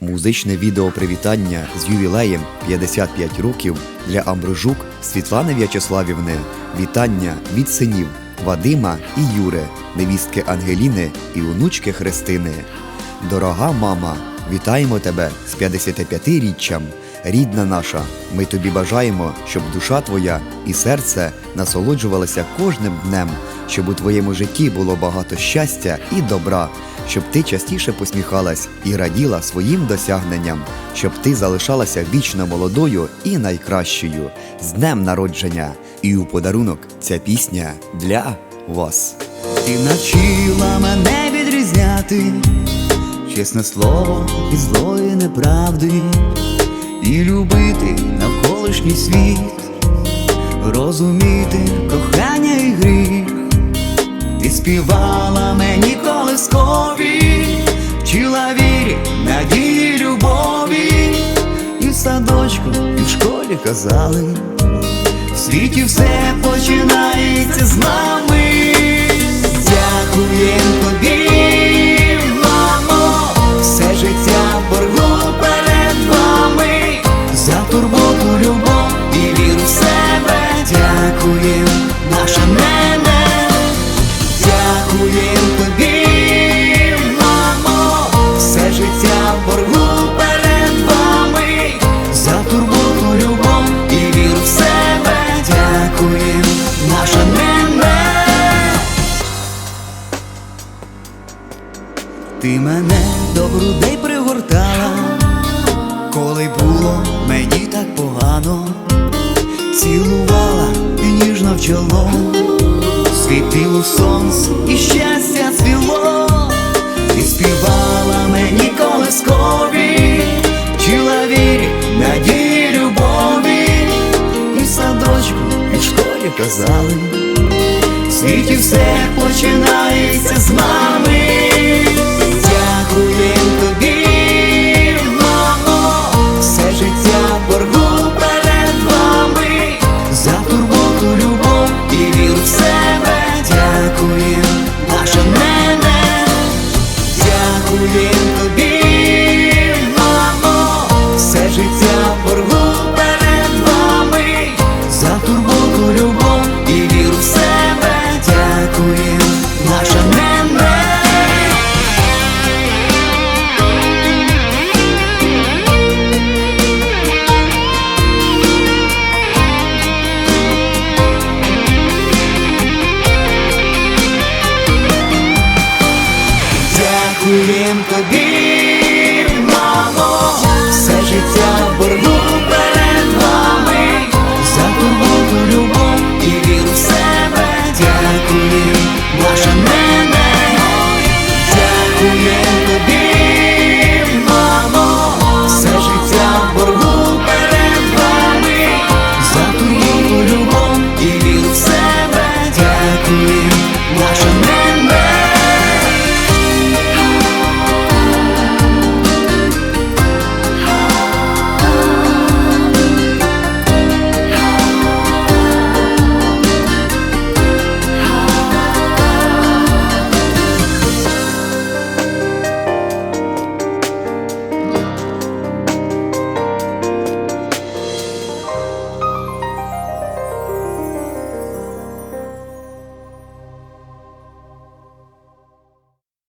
Музичне відео привітання з ювілеєм 55 років для Амброжук Світлани В'ячеславівни. Вітання від синів Вадима і Юри, невістки Ангеліни і онучки Христини. Дорога мама, вітаємо тебе з 55-річчям. Рідна наша, ми тобі бажаємо, щоб душа твоя і серце насолоджувалися кожним днем, щоб у твоєму житті було багато щастя і добра, щоб ти частіше посміхалась і раділа своїм досягненням, щоб ти залишалася вічно молодою і найкращою з днем народження. І у подарунок ця пісня для вас. Ти навчила мене відрізняти чесне слово від злої неправди і любити навколишній світ, розуміти кохання і гріх. Ти співала мені колискові, вчила вірі, надії, любові, і в садочку, і в школі казали. В світі все починається з нами. Дякуєм тобі, мамо, все життя боргу перед вами, за турботу, любов і віру в себе. Дякуєм, наша нене, дякуєм тобі, мамо, все життя боргу перед вами, за турботу, любов і віру в себе. Дякуєм, наша нене. Ти мене до грудей пригортала, коли було мені так погано, цілувала і ніжно в чоло, світило сонце і щастя цвіло, і співала мені колискові, вірі, надії, любові, і садочку, і в школі казали. В світі все починається з мами. been aking pag-ibig